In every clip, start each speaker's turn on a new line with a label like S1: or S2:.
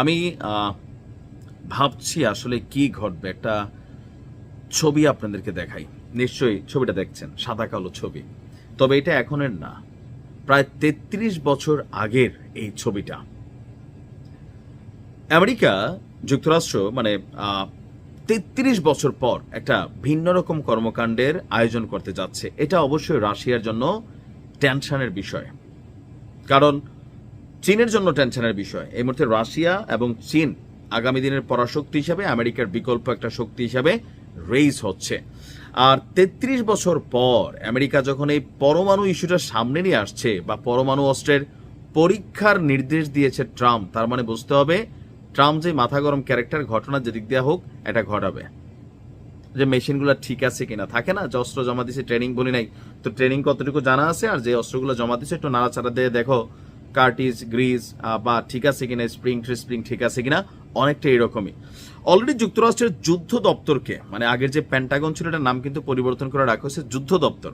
S1: আমি ভাবছি আসলে কি ঘটবে। একটা ছবি আপনাদেরকে দেখাই। নিশ্চয়ই ছবিটা দেখছেন, সাদা কালো ছবি। তবে এটা এখনের না। প্রায় তেত্রিশ বছর আগের এই ছবিটা। আমেরিকা যুক্তরাষ্ট্র মানে তেত্রিশ বছর পর একটা ভিন্ন রকম কর্মকাণ্ডের আয়োজন করতে যাচ্ছে। এটা অবশ্যই রাশিয়ার জন্য টেনশনের বিষয়। কারণ চীনের জন্য টেনশনের বিষয়। এই মুহূর্তে রাশিয়া এবং চীন আগামী দিনের পরাশক্তি হিসাবে আমেরিকার বিকল্প একটা শক্তি হিসাবে রেইজ হচ্ছে। আর তেত্রিশ বছর পর আমেরিকা যখন এই পরমাণু ইস্যুটা সামনে নিয়ে আসছে বা পরমাণু অস্ত্রের পরীক্ষার নির্দেশ দিয়েছে ট্রাম্প, তার মানে বুঝতে হবে ট্রাম্প যে মাথা গরম ক্যারেক্টার ঘটনা যেদিক দেওয়া হোক, এটা ঘটাবে। যে মেশিনগুলো ঠিক আছে কিনা, থাকে না? যে অস্ত্র জমা দিছে ট্রেনিং বলি নাই। তো ট্রেনিং কতটুকু জানা আছে? আর যে অস্ত্রগুলো জমা দিছে একটু নাড়াচাড়া দিয়ে দেখো। কার্টিজ গ্রিজ বা ঠিক আছে কিনা, স্প্রিং স্প্রিং ঠিক আছে কিনা অনেকটা এরকমই। অলরেডি যুক্তরাষ্ট্রের যুদ্ধ দপ্তরকে মানে আগের যে প্যান্টাগন ছিল এটার নাম কিন্তু পরিবর্তন করে রাখা হয়েছে, যুদ্ধ দপ্তর।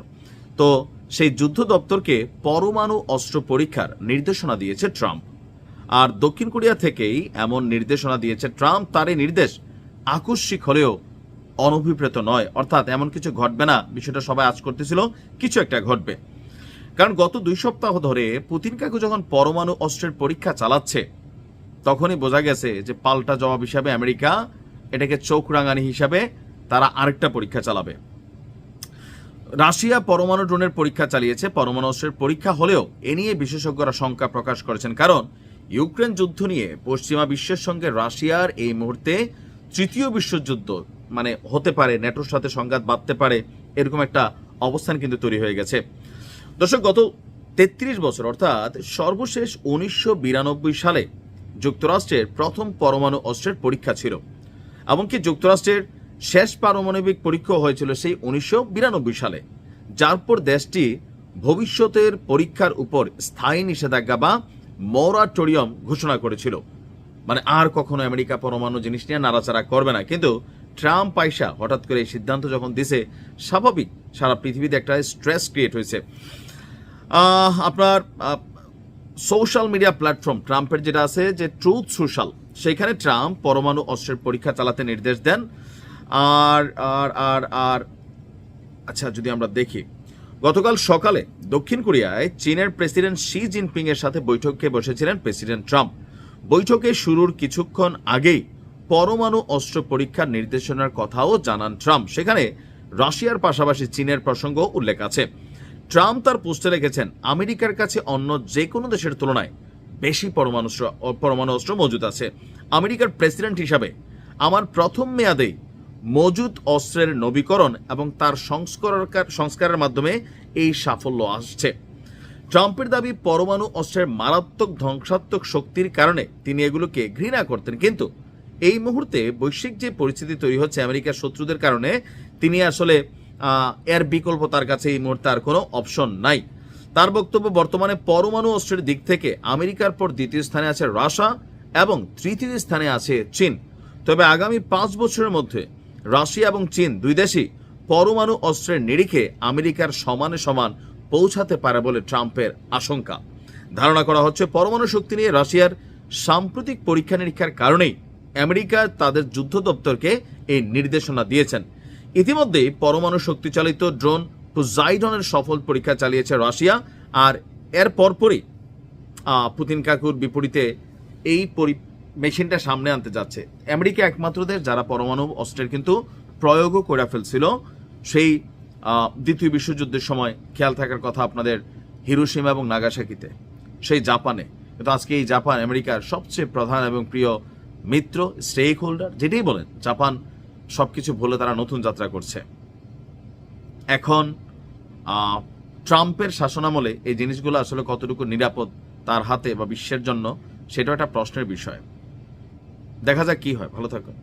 S1: তো সেই যুদ্ধ দপ্তরকে পরমাণু অস্ত্র পরীক্ষার নির্দেশনা দিয়েছে ট্রাম্প। আর দক্ষিণ কোরিয়া থেকেই এমন নির্দেশনা দিয়েছে ট্রাম্প তার এই নির্দেশ আকস্মিক হলেও অনভিপ্রেত নয়। অর্থাৎ এমন কিছু ঘটবে না, বিষয়টা সবাই আজ করতেছিল, কিছু একটা ঘটবে। কারণ গত দুই সপ্তাহ ধরে পুতিন কাকু যখন পরমাণু অস্ত্রের পরীক্ষা চালাচ্ছে, তখনই বোঝা গেছে যে পাল্টা জবাব হিসাবে আমেরিকা, এটাকে চোখ রাঙানি হিসাবে তারা আরেকটা পরীক্ষা চালাবে। রাশিয়া পরমাণু ড্রোনের পরীক্ষা চালিয়েছে। পরমাণু অস্ত্রের পরীক্ষা হলেও এ নিয়ে বিশেষজ্ঞরা শঙ্কা প্রকাশ করেছেন। কারণ ইউক্রেন যুদ্ধ নিয়ে পশ্চিমা বিশ্বের সঙ্গে রাশিয়ার এই মুহূর্তে তৃতীয় বিশ্বযুদ্ধ মানে হতে পারে নেটোর সাথে সংঘাত বাঁধতে পারে, এরকম একটা অবস্থান কিন্তু তৈরি হয়ে গেছে। দর্শক, গত তেত্রিশ বছর, অর্থাৎ সর্বশেষ উনিশশো বিরানব্বই সালে যুক্তরাষ্ট্রের প্রথম পরমাণু অস্ত্রের পরীক্ষা ছিল। এমনকি যুক্তরাষ্ট্রের শেষ পারমাণবিক পরীক্ষা হয়েছিল সেই উনিশশো বিরানব্বই সালে। যার পর দেশটি ভবিষ্যতের পরীক্ষার উপর স্থায়ী নিষেধাজ্ঞা বা মরাটোরিয়াম ঘোষণা করেছিল। মানে আর কখনো আমেরিকা পরমাণু জিনিস নিয়ে নাড়াচাড়া করবে না। কিন্তু ট্রাম্প আইসা হঠাৎ করে এই সিদ্ধান্ত যখন দিছে, স্বাভাবিক সারা পৃথিবীতে একটা স্ট্রেস ক্রিয়েট হয়েছে। আপনার সোশ্যাল মিডিয়া প্ল্যাটফর্ম ট্রাম্পের যেটা আছে, যে ট্রুথ সোশ্যাল সেখানে ট্রাম্প পরমাণু অস্ত্রের পরীক্ষা চালাতে নির্দেশ দেন। আর আর আর আর আচ্ছা যদি আমরা দেখি, গতকাল সকালে দক্ষিণ কোরিয়ায় চীনের প্রেসিডেন্ট শি জিনপিং এর সাথে বৈঠকে বসেছিলেন প্রেসিডেন্ট ট্রাম্প। বৈঠকে শুরুর কিছুক্ষণ আগেই পরমাণু অস্ত্র পরীক্ষার নির্দেশনার কথাও জানান ট্রাম্প। সেখানে রাশিয়ার পাশাপাশি চীনের প্রসঙ্গ উল্লেখ আছে। ট্রাম্প তার পোস্টে লিখেছেন, আমেরিকার কাছে অন্য যে কোনো দেশের তুলনায় বেশি পরমাণু পরমাণু অস্ত্র মজুদ আছে। আমেরিকার প্রেসিডেন্ট হিসাবে আমার প্রথম মেয়াদেই মজুদ অস্ত্রের নবীকরণ এবং তার সংস্কার সংস্কারের মাধ্যমে এই সাফল্য আসছে। ট্রাম্পের দাবি, পরমাণু অস্ত্রের মারাত্মক ধ্বংসাত্মক শক্তির কারণে তিনি এগুলোকে ঘৃণা করতেন। কিন্তু এই মুহূর্তে বৈশ্বিক যে পরিস্থিতি তৈরি হচ্ছে আমেরিকার শত্রুদের কারণে, তিনি আসলে এর বিকল্প তার কাছে এই মুহূর্তে আর কোনো অপশন নাই। তার বক্তব্য বর্তমানে পরমাণু অস্ত্রের দিক থেকে আমেরিকার পর দ্বিতীয় স্থানে আছে রাশিয়া এবং তৃতীয় স্থানে আছে চীন। তবে আগামী পাঁচ বছরের মধ্যে রাশিয়া এবং চীন দুই দেশই পরমাণু অস্ত্রের নিরিখে আমেরিকার সমানে সমান পৌঁছাতে পারে বলে ট্রাম্পের আশঙ্কা। ধারণা করা হচ্ছে পরমাণু শক্তি নিয়ে রাশিয়ার সাম্প্রতিক পরীক্ষা নিরীক্ষার কারণেই আমেরিকা তাদের যুদ্ধ দপ্তরকে এই নির্দেশনা দিয়েছেন। ইতিমধ্যেই পরমাণু শক্তিচালিত ড্রোন পোজাইডনের সফল পরীক্ষা চালিয়েছে রাশিয়া, আর এর পরপরই পুতিন কাকুর বিপরীতে এই মেশিনটা সামনে আনতে যাচ্ছে। আমেরিকা একমাত্র দেশ যারা পরমাণু অস্ত্রের কিন্তু প্রয়োগও করে ফেলছিল। সেই দ্বিতীয় বিশ্বযুদ্ধের সময় খেয়াল থাকার কথা আপনাদের হিরোসীমা এবং নাগাসাকিতে, সেই জাপানে। কিন্তু আজকে এই জাপান আমেরিকার সবচেয়ে প্রধান এবং প্রিয় মিত্র স্টেক হোল্ডার যেটাই বলেন, জাপান সবকিছু ভুলে তারা নতুন যাত্রা করছে। এখন ট্রাম্পের শাসনামলে এই জিনিসগুলো আসলে কতটুকু নিরাপদ তার হাতে বা বিশ্বের জন্য, সেটাও একটা প্রশ্নের বিষয়। দেখা যাক কি হয়। ভালো থাকুন।